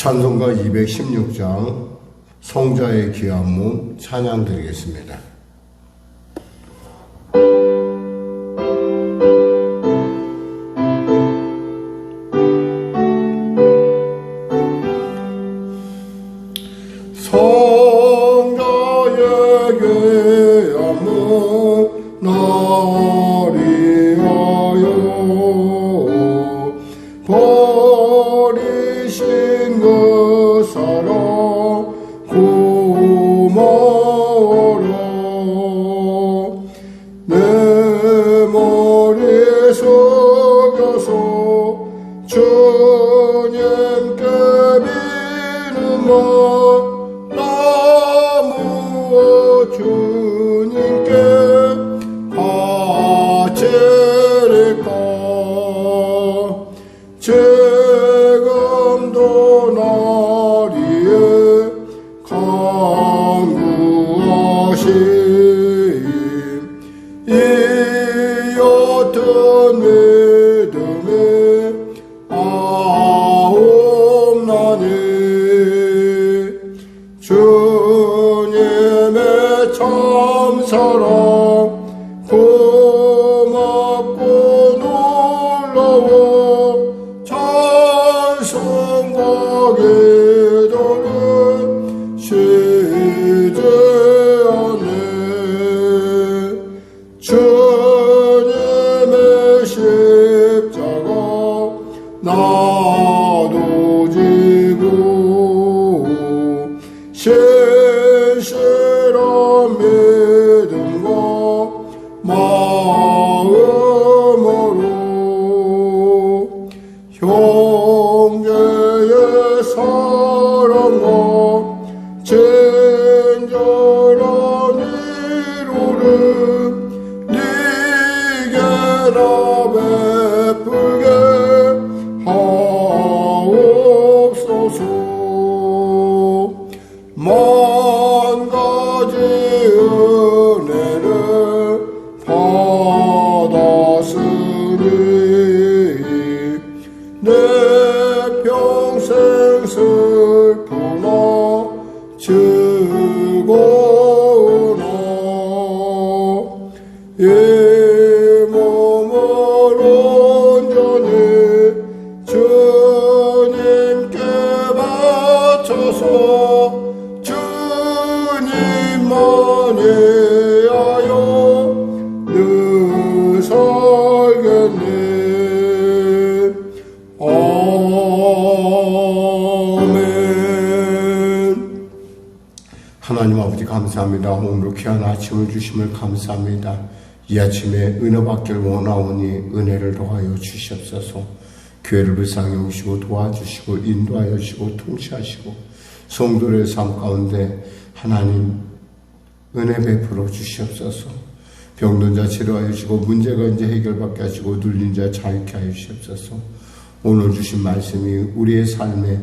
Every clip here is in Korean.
찬송가 216장 성자의 귀한 몸 찬양 드리겠습니다. 비 참 이 몸을 온전히 주님께 바쳐서 주님만이 하여 늘 살겠네 아멘 하나님 아버지 감사합니다. 오늘 귀한 아침을 주심을 감사합니다. 이 아침에 은혜 받길 원하오니 은혜를 더하여 주시옵소서. 교회를 불쌍히 오시고 도와주시고 인도하여 주시고 통치하시고 성도의 삶 가운데 하나님 은혜 베풀어 주시옵소서. 병든 자 치료하여 주시고 문제가 이제 해결받게 하시고 눌린 자 자유케 하여 주시옵소서. 오늘 주신 말씀이 우리의 삶에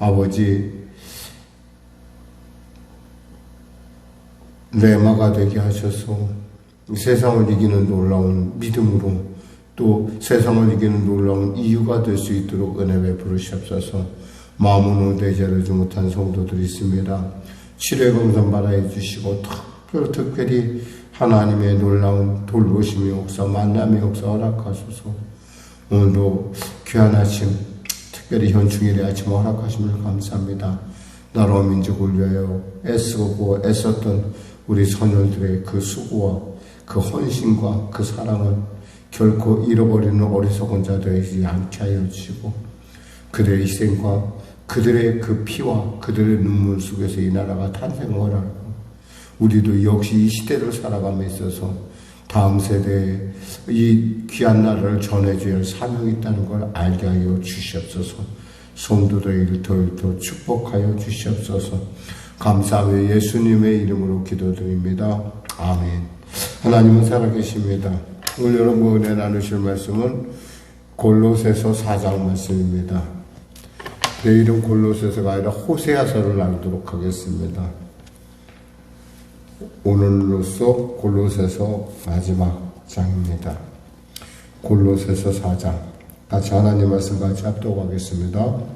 아버지 레마가 되게 하셔서 세상을 이기는 놀라운 믿음으로 또 세상을 이기는 놀라운 이유가 될 수 있도록 은혜 베풀으시옵소서 마음으로 대제를 못한 성도들이 있습니다. 치료 검사 받아해 주시고 특별 특별히 하나님의 놀라운 돌보심의 역사 만남의 역사 허락하소서 오늘도 귀한 아침 특별히 현충일의 아침 허락하심을 감사합니다. 나라와 민족을 위하여 애쓰고 애썼던 우리 선열들의 그 수고와 그 헌신과 그 사랑을 결코 잃어버리는 어리석은 자 되지 않게 하여 주시고 그들의 희생과 그들의 그 피와 그들의 눈물 속에서 이 나라가 탄생을 하고 우리도 역시 이 시대를 살아감에 있어서 다음 세대에 이 귀한 나라를 할 사명이 있다는 걸 알게 하여 주시옵소서. 성도들에게 더더 축복하여 주시옵소서. 감사하며 예수님의 이름으로 기도드립니다. 아멘. 하나님은 살아계십니다. 오늘 여러분 은혜 나누실 말씀은 골로새서 4장 말씀입니다. 내일은 골로새서가 아니라 호세아서를 나누도록 하겠습니다. 오늘로써 골로새서 마지막 장입니다. 골로새서 4장 같이 하나님 말씀 같이 합독하겠습니다.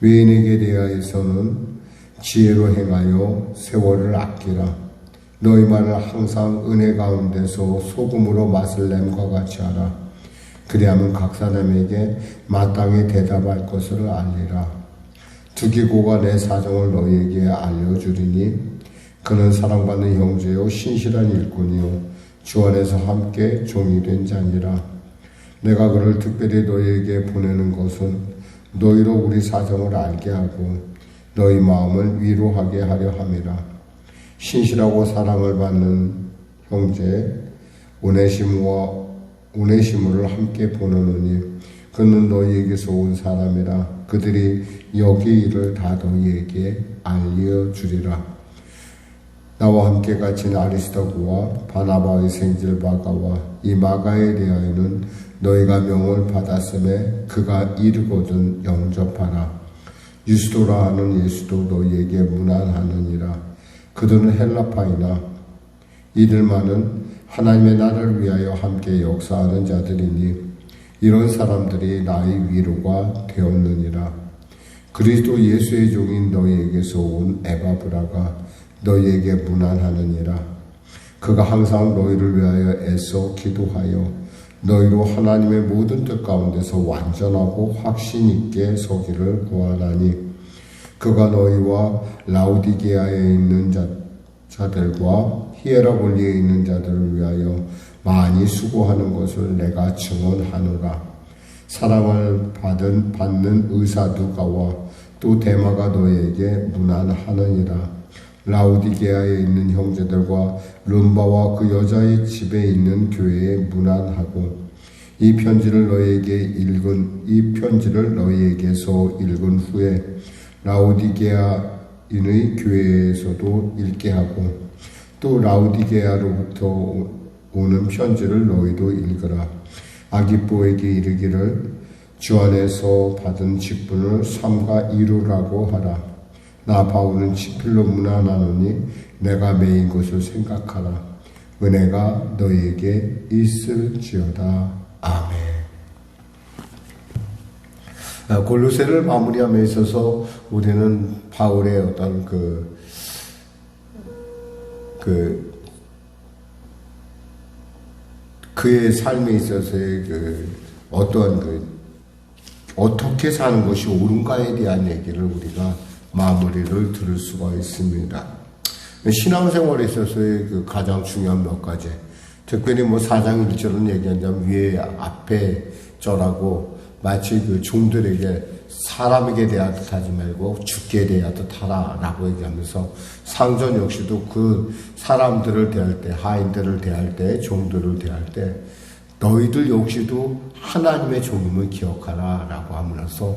외인에게 대하여서는 지혜로 행하여 세월을 아끼라. 너희 말을 항상 은혜 가운데서 소금으로 맛을 냄과 같이 하라. 그리하면 각 사람에게 마땅히 대답할 것을 알리라. 두기고가 내 사정을 너희에게 알려주리니 그는 사랑받는 형제요 신실한 일꾼이요 주 안에서 함께 종이 된 자니라. 내가 그를 특별히 너희에게 보내는 것은 너희로 우리 사정을 알게 하고 너희 마음을 위로하게 하려 함이라. 신실하고 사랑을 받는 형제 오네시무와 오네시무를 함께 보내노니 그는 너희에게서 온 사람이라 그들이 여기 일을 다 너희에게 알려주리라. 나와 함께 갇힌 아리스토구와 바나바의 생질 바가와 이 마가에 대하여는 너희가 명을 받았음에 그가 이르거든 영접하라. 유스도라 하는 예수도 너희에게 무난하느니라. 그들은 헬라파이나 이들만은 하나님의 나라를 위하여 함께 역사하는 자들이니 이런 사람들이 나의 위로가 되었느니라. 그리스도 예수의 종인 너희에게서 온 에바브라가 너희에게 무난하느니라. 그가 항상 너희를 위하여 애써 기도하여 너희로 하나님의 모든 뜻 가운데서 완전하고 확신 있게 서기를 구하나니 그가 너희와 라우디게아에 있는 자, 자들과 히에라볼리에 있는 자들을 위하여 많이 수고하는 것을 내가 증언하노라. 사랑을 받은 받는 의사 누가와 또 대마가 너희에게 무난하느니라. 라우디게아에 있는 형제들과 룸바와 그 여자의 집에 있는 교회에 무난하고 이 편지를 너희에게 읽은 이 편지를 너희에게서 읽은 후에 라우디게아인의 교회에서도 읽게 하고 또 라우디게아로부터 오는 편지를 너희도 읽으라. 아기뽀에게 이르기를 주 안에서 받은 직분을 삼가 이루라고 하라 나 바울은 지필로 무난하노니 내가 메인 것을 생각하라. 은혜가 너에게 있을지어다. 아멘. 아, 골로새를 마무리함에 있어서 우리는 바울의 어떤 그, 그, 그의 삶에 있어서의 그 어떤 그 어떻게 사는 것이 옳은가에 대한 얘기를 우리가 마무리를 들을 수가 있습니다. 신앙생활에 있어서의 그 가장 중요한 몇 가지. 특별히 뭐 사장 일절은 얘기한다면 위에 앞에 절하고 마치 그 종들에게 사람에게 대하듯 하지 말고 죽게 대하듯 하라 라고 얘기하면서 상전 역시도 그 사람들을 대할 때 하인들을 대할 때 종들을 대할 때 너희들 역시도 하나님의 종임을 기억하라 라고 하면서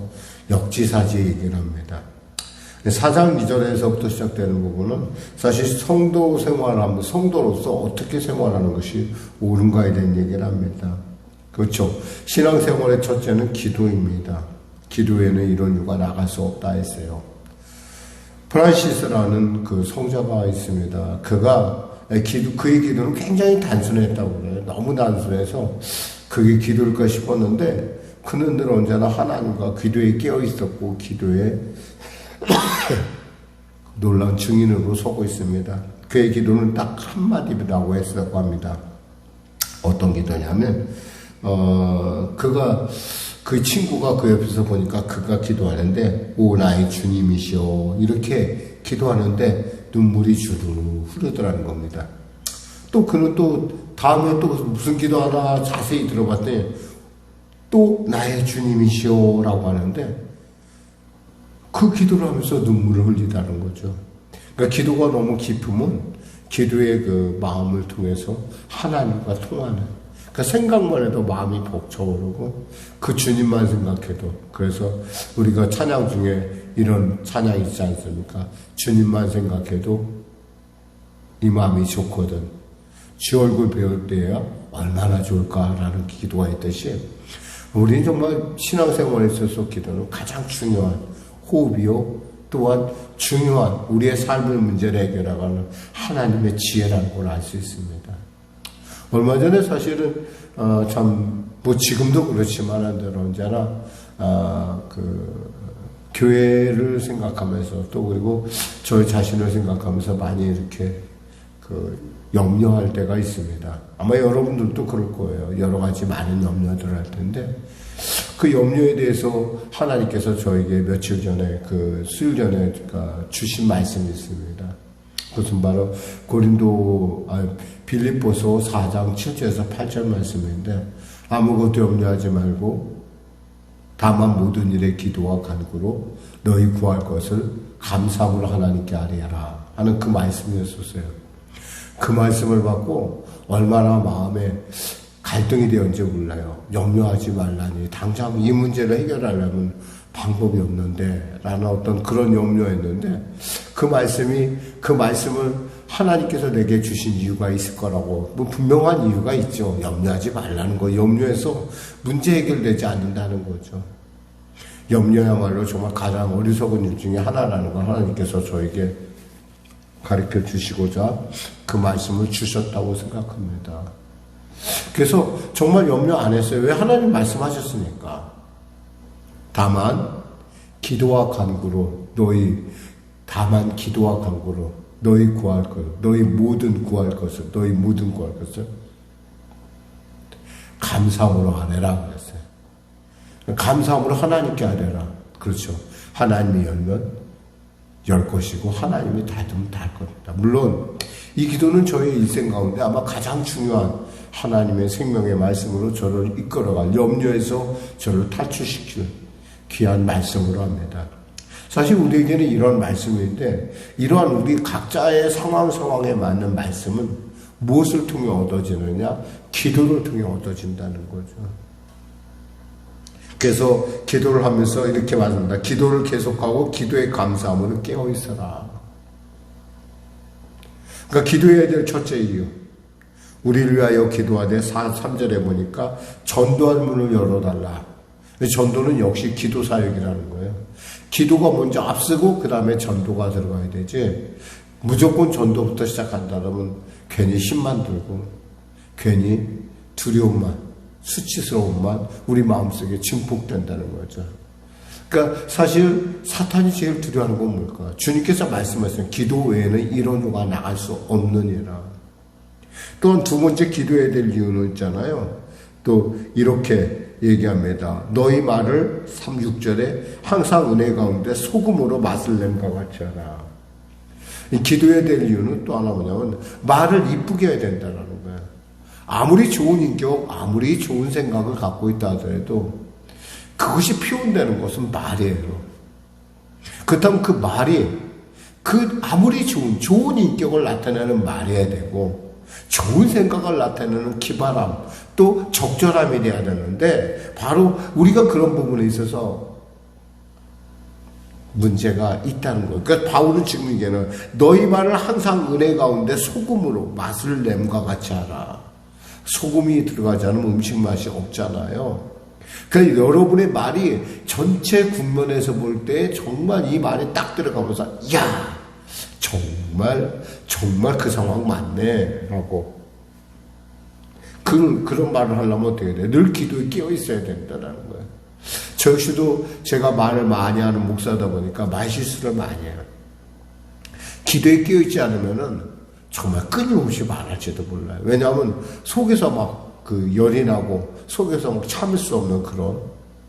역지사지 얘기를 합니다. 4장 2절에서부터 시작되는 부분은 사실 성도 생활하면 성도로서 어떻게 생활하는 것이 옳은가에 대한 얘기를 합니다. 그렇죠. 신앙생활의 첫째는 기도입니다. 기도에는 이런 이유가 나갈 수 없다 했어요. 프란시스라는 그 성자가 있습니다. 그가 기도, 그의 기도는 굉장히 단순했다고 그래요. 너무 단순해서 그게 기도일까 싶었는데 그는 늘 언제나 하나님과 기도에 깨어 있었고 기도에 놀라운 증인으로 서고 있습니다. 그의 기도는 딱 한마디라고 했다고 합니다. 어떤 기도냐면, 어, 그가, 그 친구가 그 옆에서 보니까 그가 기도하는데, 오, 나의 주님이시오. 이렇게 기도하는데 눈물이 주르르 흐르더라는 겁니다. 또 그는 또 다음에 또 무슨 기도하나 자세히 들어봤더니 또 나의 주님이시오 라고 하는데 그 기도를 하면서 눈물을 흘리다는 거죠. 그러니까 기도가 너무 깊으면 기도의 그 마음을 통해서 하나님과 통하는 그 생각만 해도 마음이 벅차오르고 그 주님만 생각해도 그래서 우리가 찬양 중에 이런 찬양 있지 않습니까? 주님만 생각해도 이 마음이 좋거든. 주 얼굴 배울 때야 얼마나 좋을까라는 기도가 있듯이 우리는 정말 신앙생활에 있어서 기도는 가장 중요한 호흡이요. 또한 중요한 우리의 삶의 문제를 해결하는 하나님의 지혜라는 걸 알 수 있습니다. 얼마 전에 사실은 어, 참뭐 지금도 그렇지만 언제나 어, 그 교회를 생각하면서 또 그리고 저희 자신을 생각하면서 많이 이렇게 그 염려할 때가 있습니다. 아마 여러분들도 그럴 거예요. 여러 가지 많은 염려들을 할 텐데 그 염려에 대해서 하나님께서 저에게 며칠 전에 그 수일 전에 주신 말씀이 있습니다. 그것은 바로 고린도 아, 빌립보서 4장 7절에서 8절 말씀인데 아무것도 염려하지 말고 다만 모든 일에 기도와 간구로 너희 구할 것을 감사함으로 하나님께 아뢰라 하는 그 말씀이었었어요. 그 말씀을 받고 얼마나 마음에 갈등이 되었는지 몰라요. 염려하지 말라니. 당장 이 문제를 해결하려면 방법이 없는데, 라는 어떤 그런 염려였는데, 그 말씀이, 그 말씀을 하나님께서 내게 주신 이유가 있을 거라고, 뭐 분명한 이유가 있죠. 염려하지 말라는 거. 염려해서 문제 해결되지 않는다는 거죠. 염려야말로 정말 가장 어리석은 일 중에 하나라는 걸 하나님께서 저에게 가르쳐 주시고자 그 말씀을 주셨다고 생각합니다. 그래서 정말 염려 안 했어요. 왜 하나님 말씀하셨으니까. 다만 기도와 간구로 너희 다만 기도와 간구로 너희 구할 것, 너희 모든 구할 것을, 너희 모든 구할 것을 감사함으로 하래라 그랬어요. 감사함으로 하나님께 하래라. 그렇죠. 하나님이 열면 열 것이고 하나님이 닫으면 닫을 겁니다. 물론 이 기도는 저의 일생 가운데 아마 가장 중요한 하나님의 생명의 말씀으로 저를 이끌어갈 염려에서 저를 탈출시킬 귀한 말씀으로 합니다. 사실 우리에게는 이런 말씀인데 이러한 우리 각자의 상황 상황에 맞는 말씀은 무엇을 통해 얻어지느냐? 기도를 통해 얻어진다는 거죠. 그래서 기도를 하면서 이렇게 말합니다. 기도를 계속하고 기도의 감사함으로 깨어 있어라. 그러니까 기도해야 될 첫째 이유. 우리를 위하여 기도하되 3절에 보니까 전도할 문을 열어달라. 전도는 역시 기도 사역이라는 거예요. 기도가 먼저 앞서고 그 다음에 전도가 들어가야 되지. 무조건 전도부터 시작한다면 괜히 힘만 들고 괜히 두려움만 수치스러움만 우리 마음속에 증폭된다는 거죠. 그러니까 사실 사탄이 제일 두려워하는 건 뭘까? 주님께서 말씀하신 기도 외에는 이런 후가 나갈 수 없느니라. 또한 두 번째 기도해야 될 이유는 있잖아요. 또 이렇게 얘기합니다. 너희 말을 3, 6절에 항상 은혜 가운데 소금으로 맛을 낸과 같이 하라. 기도해야 될 이유는 또 하나 뭐냐면 말을 이쁘게 해야 된다는 거예요. 아무리 좋은 인격, 아무리 좋은 생각을 갖고 있다 하더라도 그것이 표현되는 것은 말이에요. 그렇다면 그 말이 그 아무리 좋은 좋은 인격을 나타내는 말이어야 되고 좋은 생각을 나타내는 기발함 또 적절함이 돼야 되는데 바로 우리가 그런 부분에 있어서 문제가 있다는 거예요. 그러니까 바울은 지금 이게는 너희 말을 항상 은혜 가운데 소금으로 맛을 냄과 같이 하라. 소금이 들어가지 않으면 음식 맛이 없잖아요. 그러니까 여러분의 말이 전체 국면에서 볼 때 정말 이 말이 딱 들어가면서 야 정말 정말 그 상황 맞네 라고 그, 그런 말을 하려면 어떻게 돼? 늘 기도에 끼어 있어야 된다는 거예요. 저 역시도 제가 말을 많이 하는 목사다 보니까 말실수를 많이 해요. 기도에 끼어 있지 않으면은 정말 끊임없이 말할지도 몰라요. 왜냐하면 속에서 막 그 열이 나고 속에서 막 참을 수 없는 그런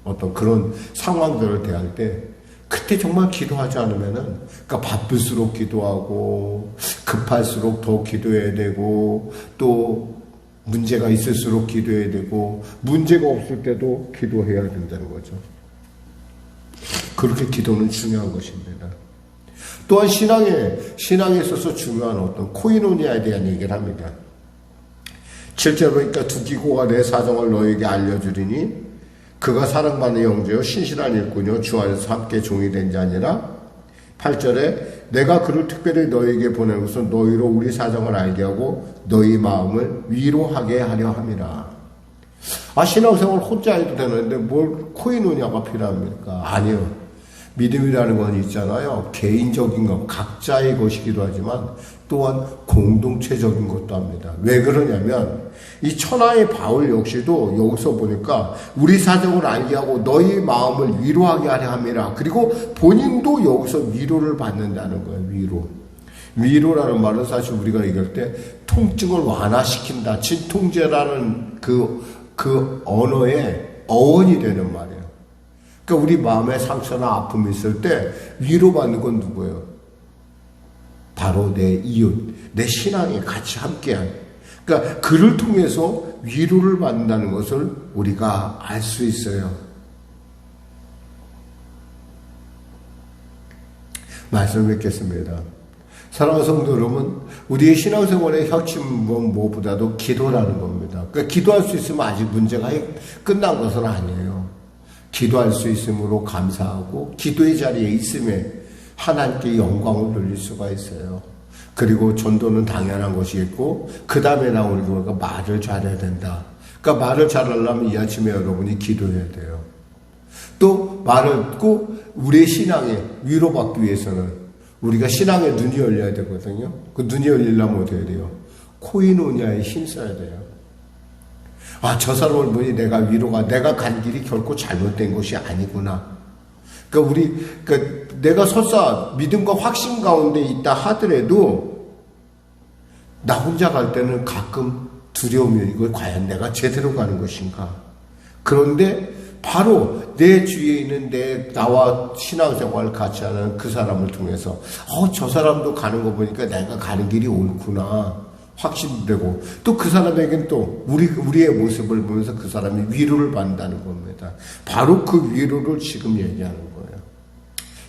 어떤 그런 상황들을 대할 때 그때 정말 기도하지 않으면은 그러니까 바쁠수록 기도하고 급할수록 더 기도해야 되고 또 문제가 있을수록 기도해야 되고 문제가 없을 때도 기도해야 된다는 거죠. 그렇게 기도는 중요한 것입니다. 또한 신앙에 신앙에 있어서 중요한 어떤 코이노니아에 대한 얘기를 합니다. 실제로 그러니까 두 기고가 내 사정을 너에게 알려주리니 그가 사랑받는 형제요 신실한 일꾼이요 주 안에서 함께 종이 된자 아니라 8절에 내가 그를 특별히 너에게 보낸 것은 너희로 우리 사정을 알게 하고 너희 마음을 위로하게 하려 함이라. 아 신앙생활 혼자 해도 되는데 뭘 코이노냐가 필요합니까? 아니요. 믿음이라는 건 있잖아요. 개인적인 것, 각자의 것이기도 하지만 또한 공동체적인 것도 합니다. 왜 그러냐면 이 천하의 바울 역시도 여기서 보니까 우리 사정을 알게 하고 너희 마음을 위로하게 하려 함이라. 그리고 본인도 여기서 위로를 받는다는 거예요. 위로. 위로라는 말은 사실 우리가 얘기할 때 통증을 완화시킨다. 진통제라는 그, 그 언어의 어원이 되는 말이에요. 그러니까 우리 마음에 상처나 아픔이 있을 때 위로받는 건 누구예요? 바로 내 이웃, 내 신앙에 같이 함께한. 그러니까 그를 통해서 위로를 받는다는 것을 우리가 알 수 있어요. 말씀 뵙겠습니다. 사랑하는 성도 여러분, 우리의 신앙생활의 핵심은 무엇보다도 기도라는 겁니다. 그러니까 기도할 수 있으면 아직 문제가 끝난 것은 아니에요. 기도할 수 있으므로 감사하고 기도의 자리에 있음에 하나님께 영광을 돌릴 수가 있어요. 그리고 전도는 당연한 것이겠고 그 다음에 나오는 거가 말을 잘해야 된다. 그러니까 말을 잘하려면 이 아침에 여러분이 기도해야 돼요. 또 말을 듣고 우리의 신앙에 위로받기 위해서는 우리가 신앙의 눈이 열려야 되거든요. 그 눈이 열리려면 어떻게 돼요? 코이노니아에 힘써야 돼요. 아, 저 사람을 보니 내가 위로가, 내가 간 길이 결코 잘못된 것이 아니구나. 그러니까 우리, 그러니까 내가 설사 믿음과 확신 가운데 있다 하더라도 나 혼자 갈 때는 가끔 두려움이 이걸 과연 내가 제대로 가는 것인가. 그런데 바로 내 주위에 있는 내 나와 신앙생활을 같이 하는 그 사람을 통해서 어 저 사람도 가는 거 보니까 내가 가는 길이 옳구나 확신되고 또 그 사람에게는 또 우리 우리의 모습을 보면서 그 사람이 위로를 받는다는 겁니다. 바로 그 위로를 지금 얘기하는 거예요.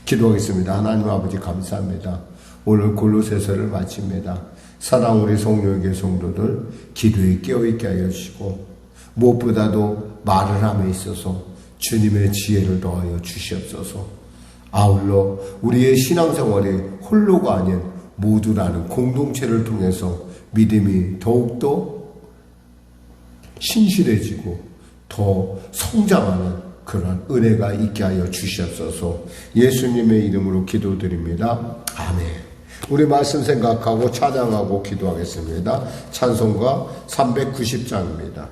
기도하겠습니다. 하나님 아버지 감사합니다. 오늘 골로새서를 마칩니다. 사랑 우리 성령의 성도들 기도에 깨어있게 하여 주시고 무엇보다도 말을 함에 있어서 주님의 지혜를 더하여 주시옵소서. 아울러 우리의 신앙생활이 홀로가 아닌 모두라는 공동체를 통해서 믿음이 더욱더 신실해지고 더 성장하는 그런 은혜가 있게 하여 주시옵소서 예수님의 이름으로 기도드립니다. 아멘. 우리 말씀 생각하고 찬양하고 기도하겠습니다. 찬송가 390장입니다.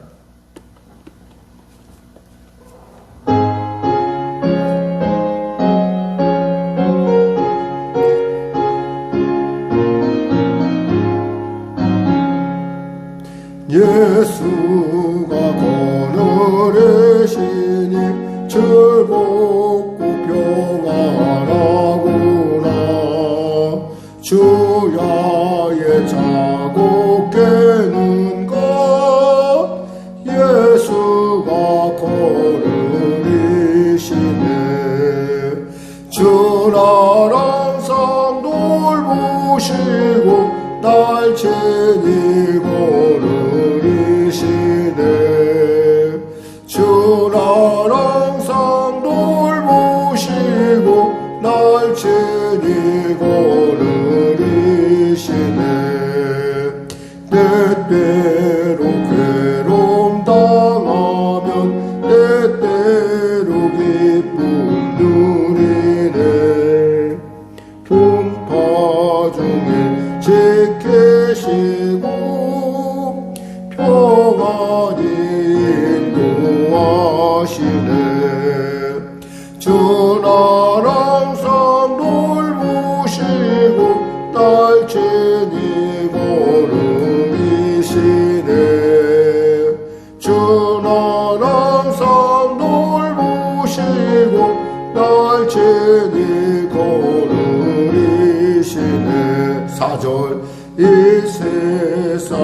예수 주야 de 예수가